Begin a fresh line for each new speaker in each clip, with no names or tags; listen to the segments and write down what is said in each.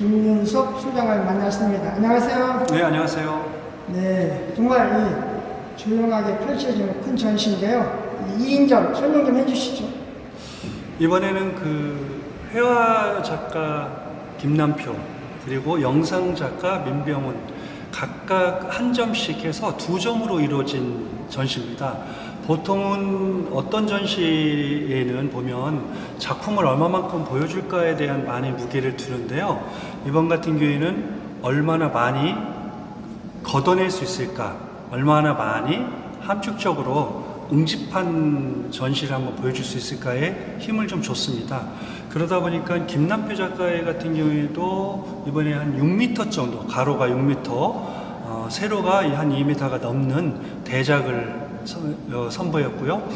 김윤석 소장을 만났습니다. 안녕하세요.
네, 안녕하세요.
네, 정말 이 조용하게 펼쳐지는 큰 전시인데요. 이 2인전 설명 좀 해주시죠.
이번에는 그 회화 작가 김남표 그리고 영상 작가 민병훈 각각 한 점씩 해서 두 점으로 이루어진 전시입니다. 보통은 어떤 전시에는 보면 작품을 얼마만큼 보여줄까에 대한 많이 무게를 두는데요. 이번 같은 경우에는 얼마나 많이 걷어낼 수 있을까, 얼마나 많이 함축적으로 응집한 전시를 한번 보여줄 수 있을까에 힘을 좀 줬습니다. 그러다 보니까 김남표 작가의 같은 경우에도 이번에 한 6m 정도, 가로가 6m, 어, 세로가 한 2m가 넘는 대작을 선- 어, 선보였고요.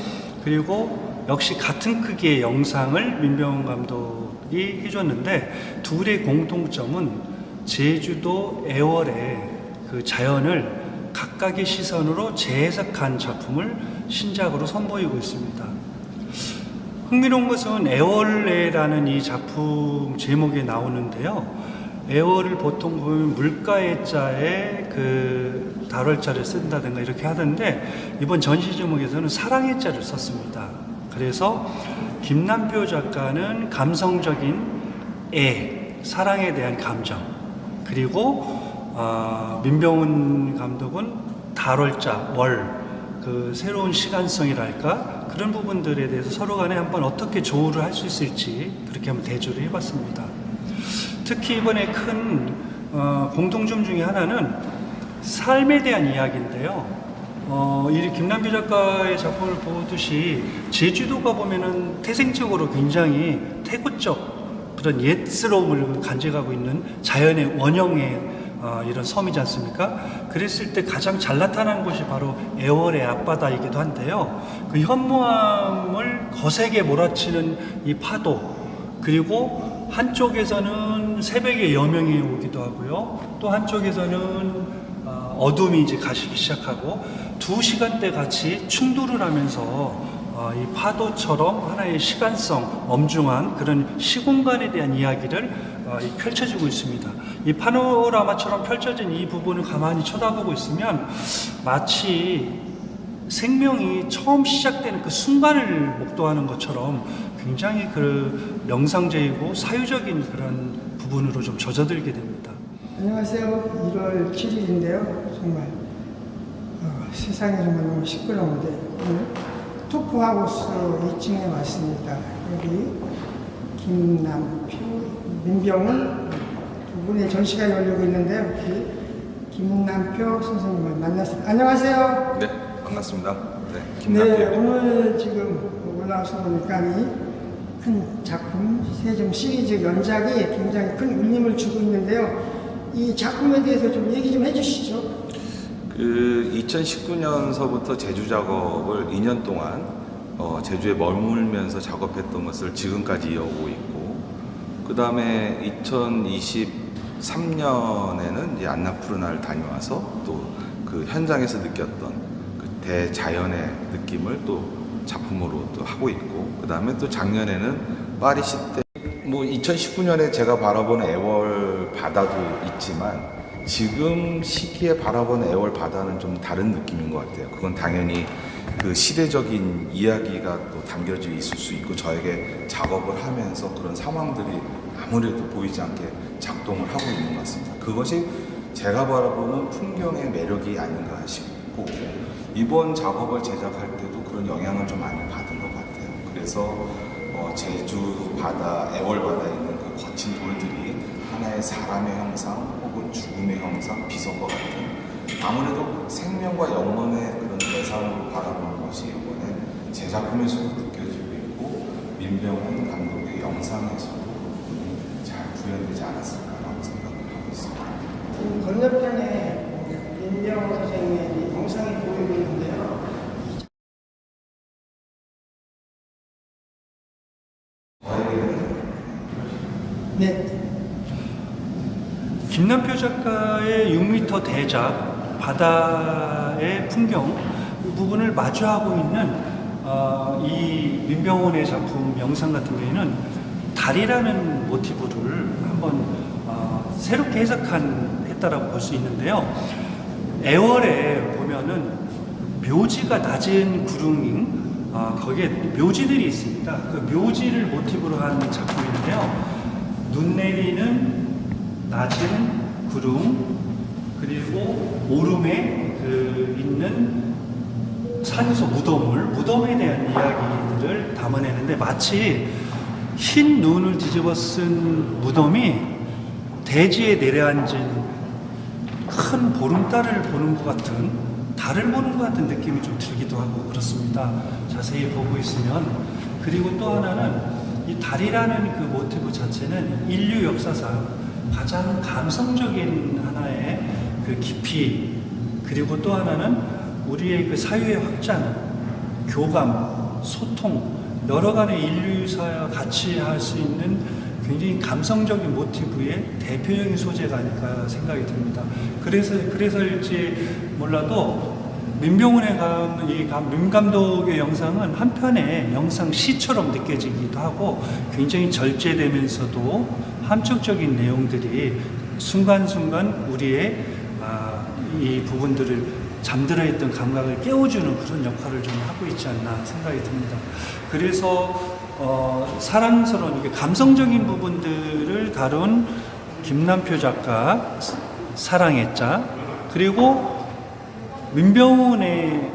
그리고 역시 같은 크기의 영상을 민병훈 감독이 해줬는데 둘의 공통점은 제주도 애월의 그 자연을 각각의 시선으로 재해석한 작품을 신작으로 선보이고 있습니다. 흥미로운 것은 애월레라는 이 작품 제목에 나오는데요. 애월을 보통 보면 물가의 자에 그 달월자를 쓴다든가 이렇게 하던데 이번 전시 제목에서는 사랑의 자를 썼습니다. 그래서 김남표 작가는 감성적인 애, 사랑에 대한 감정 그리고 아, 민병훈 감독은 달월자, 월, 그 새로운 시간성이랄까 그런 부분들에 대해서 서로 간에 한번 어떻게 조우를 할 수 있을지 그렇게 한번 대조를 해봤습니다. 특히 이번에 큰 어, 공통점 중에 하나는 삶에 대한 이야기인데요. 어, 이 김남규 작가의 작품을 보듯이 제주도가 보면은 태생적으로 굉장히 태고적 그런 옛스러움을 간직하고 있는 자연의 원형의 어, 이런 섬이지 않습니까? 그랬을 때 가장 잘 나타나는 곳이 바로 애월의 앞바다이기도 한데요. 그 현무암을 거세게 몰아치는 이 파도, 그리고 한쪽에서는 새벽에 여명이 오기도 하고요. 또 한쪽에서는 어, 어둠이 이제 가시기 시작하고 두 시간대 같이 충돌을 하면서 어, 이 파도처럼 하나의 시간성, 엄중한 그런 시공간에 대한 이야기를 어, 이 펼쳐지고 있습니다. 이 파노라마처럼 펼쳐진 이 부분을 가만히 쳐다보고 있으면 마치 생명이 처음 시작되는 그 순간을 목도하는 것처럼 굉장히 그 명상적이고 사유적인 그런 부분으로 좀 젖어들게 됩니다.
안녕하세요. 1월 7일인데요. 정말 어, 세상이 정말 너무 시끄러운데 오늘 토프하우스 2층에 왔습니다. 여기 김남표, 민병훈 두 분의 전시가 열리고 있는데요. 여기 김남표 선생님을 만났습니다. 안녕하세요.
네, 반갑습니다. 네,
네,
김남필.
오늘 지금 올라와서 보니까 이 큰 작품 세점 시리즈 연작이 굉장히 큰 울림을 주고 있는데요. 이 작품에 대해서 좀 얘기 좀 해주시죠.
그 2019년서부터 제주 작업을 2년 동안 어, 제주에 머물면서 작업했던 것을 지금까지 이어오고 있고, 그 다음에 2023년에는 이제 안나푸르나를 다녀와서 또 그 현장에서 느꼈던 그 대자연의 느낌을 또 작품으로 또 하고 있고, 그 다음에 또 작년에는 파리시 때뭐 2019년에 제가 바라보는 애월 바다도 있지만 지금 시기에 바라보는 애월 바다는 좀 다른 느낌인 것 같아요. 그건 당연히 그 시대적인 이야기가 또 담겨져 있을 수 있고 저에게 작업을 하면서 그런 상황들이 아무래도 보이지 않게 작동을 하고 있는 것 같습니다. 그것이 제가 바라보는 풍경의 매력이 아닌가 싶고 이번 작업을 제작할 때도 그런 영향을 좀 많이 받은 것 같아요. 그래서 어, 제주 바다, 애월 바다에 있는 그 거친 돌들이 하나의 사람의 형상 혹은 죽음의 형상, 비석과 같은 아무래도 생명과 영혼의 그런 대상으로 바라보는 것이 이번에 제 작품에서도 느껴지고 있고 민병훈 감독의 영상에서도 잘 구현되지 않았을까라고 생각을 하고 있습니다.
그 건너편에 민병호 선생님의 이 영상이 보이고 있는데요. 네,
김남표 작가의 6m 대작 바다의 풍경 이 부분을 마주하고 있는 어, 이 민병원의 작품 영상 같은 경우에는 달이라는 모티브를 한번 어, 새롭게 해석한 했다라고 볼 수 있는데요. 애월에 보면은 묘지가 낮은 구릉 아, 거기에 묘지들이 있습니다. 그 묘지를 모티브로 한 작품인데요. 눈 내리는 낮은 구름 그리고 오름에 그 있는 산소 무덤을 무덤에 대한 이야기들을 담아내는데 마치 흰 눈을 뒤집어 쓴 무덤이 대지에 내려앉은 큰 보름달을 보는 것 같은 달을 보는 것 같은 느낌이 좀 들기도 하고 그렇습니다. 자세히 보고 있으면 그리고 또 하나는 이 달이라는 그 모티브 자체는 인류 역사상 가장 감성적인 하나의 그 깊이 그리고 또 하나는 우리의 그 사유의 확장, 교감, 소통 여러 간의 인류사와 같이 할 수 있는 굉장히 감성적인 모티브의 대표적인 소재가 아닐까 생각이 듭니다. 그래서 그래서일지 몰라도 민병훈에 가는 민 감독의 영상은 한편의 영상 시처럼 느껴지기도 하고 굉장히 절제되면서도 함축적인 내용들이 순간순간 우리의 아, 이 부분들을 잠들어 있던 감각을 깨워주는 그런 역할을 좀 하고 있지 않나 생각이 듭니다. 그래서 어, 사랑스러운 감성적인 부분들을 다룬 김남표 작가 사랑의 자 그리고 민병훈의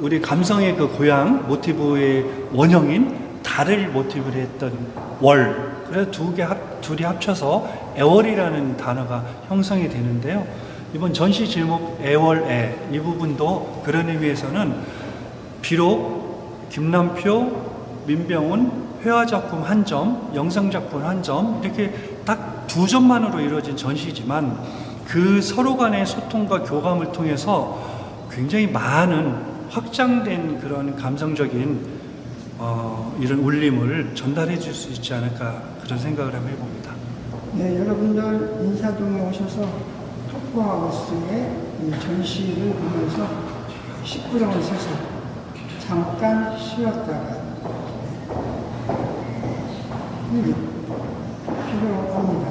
우리 감성의 그 고향 모티브의 원형인 달을 모티브로 했던 월 그래서 두 개 합, 둘이 합쳐서 애월이라는 단어가 형성이 되는데요. 이번 전시 제목 애월애 이 부분도 그런 의미에서는 비록 김남표, 민병훈 회화 작품 한 점, 영상 작품 한 점 이렇게 딱 두 점만으로 이루어진 전시지만 그 서로 간의 소통과 교감을 통해서 굉장히 많은 확장된 그런 감성적인 어, 이런 울림을 전달해 줄 수 있지 않을까 그런 생각을 한번 해봅니다.
네, 여러분들 인사동에 오셔서 톡보하우스의 이 전시를 보면서 식구랑을 서서 잠깐 쉬었다가 네, 필요합니다.